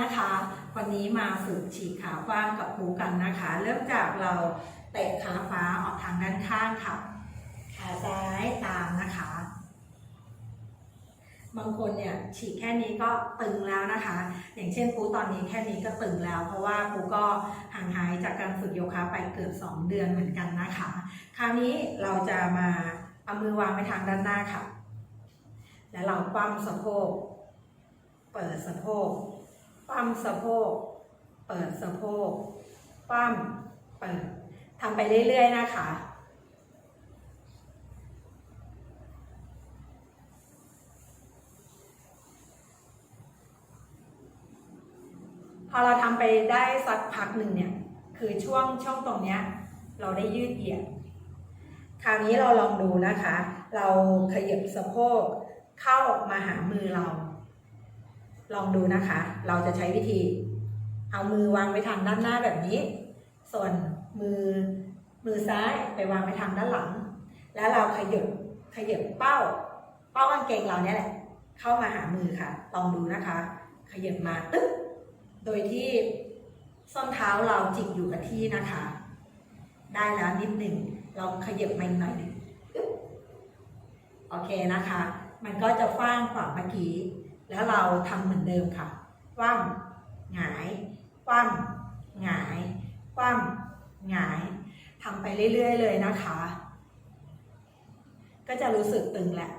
นะคะ วันนี้มาฝึกฉีกขากว้างกับครูกันนะคะ เริ่มจากเราเตะขาขวาออกทางด้านข้างค่ะ ขาซ้ายตามนะคะ บางคนเนี่ยฉีกแค่นี้ก็ตึงแล้วนะคะ อย่างเช่นปูตอนนี้แค่นี้ก็ตึงแล้ว เพราะว่าปูก็ห่างหายจากการฝึกโยคะไปเกือบ 2 เดือนเหมือนกันนะคะ คราวนี้เราจะมาเอามือวางไปทางด้านหน้าค่ะ แล้วเราคว่ำสะโพก เปิดสะโพก คว่ำสะโพก เปิดสะโพกคว่ำเปิดทำไปเรื่อยๆนะคะพอเราทำไปได้สักพักหนึ่งเนี่ย คือช่วงช่องตรงเนี้ย เราได้ยืดเหยียด คราวนี้เราลองดูนะคะ เราขยับสะโพกเข้ามาหามือเรา ลองดูนะคะ เราจะใช้วิธี เอามือวางไว้ทางด้านหน้าแบบนี้ ส่วนมือมือซ้ายไปวางไว้ทางด้านหลัง แล้วเราขยับขยับเป้า เป้ากางเกงเราเนี่ยแหละ เข้ามาหามือค่ะ ลองดูนะคะ ขยับมาตึ๊บโดยที่ส้นเท้าเราจิกอยู่กับที่นะคะ ได้แล้วนิดหนึ่งเราขยับมาอีกหน่อยหนึ่งโอเคนะคะ มันก็จะฟ้างกว่าเมื่อกี้ แล้วเราทำเหมือนเดิมค่ะ คว่ำหงาย คว่ำหงาย คว่ำหงายทำไปเรื่อย ๆ เลยนะคะ ก็จะรู้สึกตึงแหละ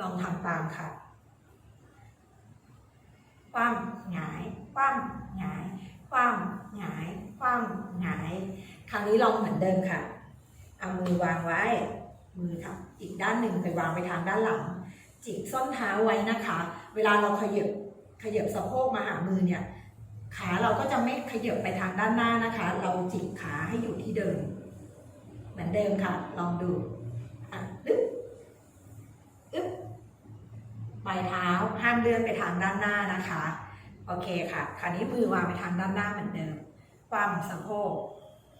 ลองทำตามค่ะ คว่ำหงาย คว่ำหงาย คว่ำหงาย คว่ำหงาย คราวนี้ลองเหมือนเดิมค่ะ เอามือวางไว้ มือทับอีกด้านหนึ่งไปวางไปทางด้านหลัง จิกส้นเท้าไว้นะคะ เวลาเราขยับขยับสะโพกมาหามือเนี่ย ขาเราก็จะไม่ขยับไปทางด้านหน้านะคะ เราจิกขาให้อยู่ที่เดิม เหมือนเดิมค่ะ ลองดูอะอึ๊บอึ๊บปลายเท้าห้ามเลื่อนไปทางด้านหน้านะคะ โอเคค่ะ คราวนี้มือวางไปทางด้านหน้าเหมือนเดิมคว่ำสะโพก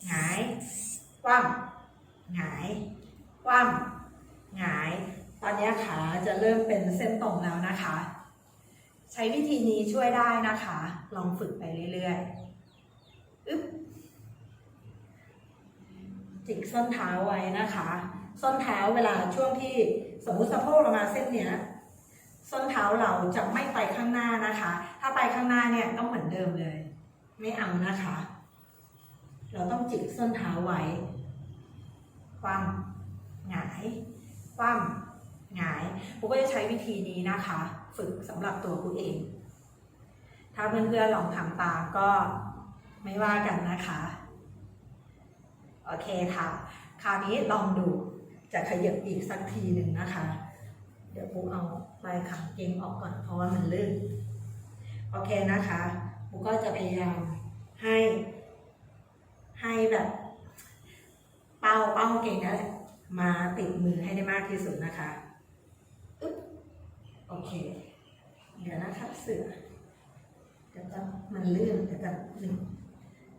หงายคว่ำหงายคว่ำหงาย ตอนนี้ขาจะเริ่มเป็นเส้นตรงแล้วนะคะ ใช้วิธีนี้ช่วยได้นะคะ ลองฝึกไปเรื่อยๆอึ๊บจิกส้นเท้าไว้นะคะ ส้นเท้าเวลาช่วงที่สมมุติสะโพกเรามาเส้นเนี้ยส้นเท้าเราจะไม่ไปข้างหน้านะคะ ถ้าไปข้างหน้าเนี่ยต้องเหมือนเดิมเลย ไม่เอานะคะ เราต้องจิกส้นเท้าไว้ ความหงาย ความ หงายกูก็จะใช้วิธีนี้นะคะ ฝึกสำหรับตัวกูเอง ถ้าเพื่อนๆลองทำตามก็ไม่ว่ากันนะคะ โอเคค่ะ คราวนี้ลองดูจะขยับอีกสักทีหนึ่งนะคะ เดี๋ยวปูเอาปลายขังเกงออกก่อนเพราะว่ามันลื่น โอเคนะคะปูก็จะพยายามให้ให้แบบเป้าเป้าเก่งนั่นแหละมาติดมือให้ได้มากที่สุดนะคะ อึ๊บโอเค เดี๋ยวนะคะเสือเดี๋ยวจะมันเลื่อนเดี๋ยวจะหนึ่ง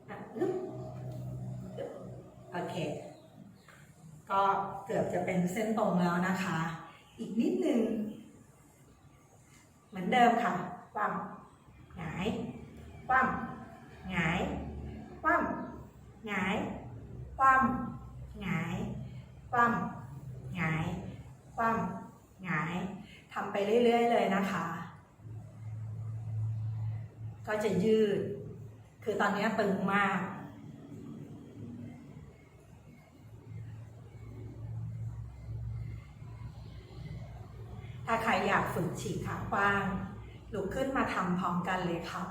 อะอึ๊บอึ๊บโอเค ก็เกือบจะเป็นเส้นตรงแล้วนะคะ อีกนิดนึง เหมือนเดิมค่ะคว่ำหงายคว่ำหงาย คว่ำหงาย คว่ำหงาย คว่ำหงาย คว่ำหงาย ทำไปเรื่อย ๆ เลยนะคะ ก็จะยืด คือตอนนี้ตึงมาก ถ้าใครอยากฝึกฉีกขากว้าง ลุกขึ้นมาทำพร้อมกันเลยค่ะ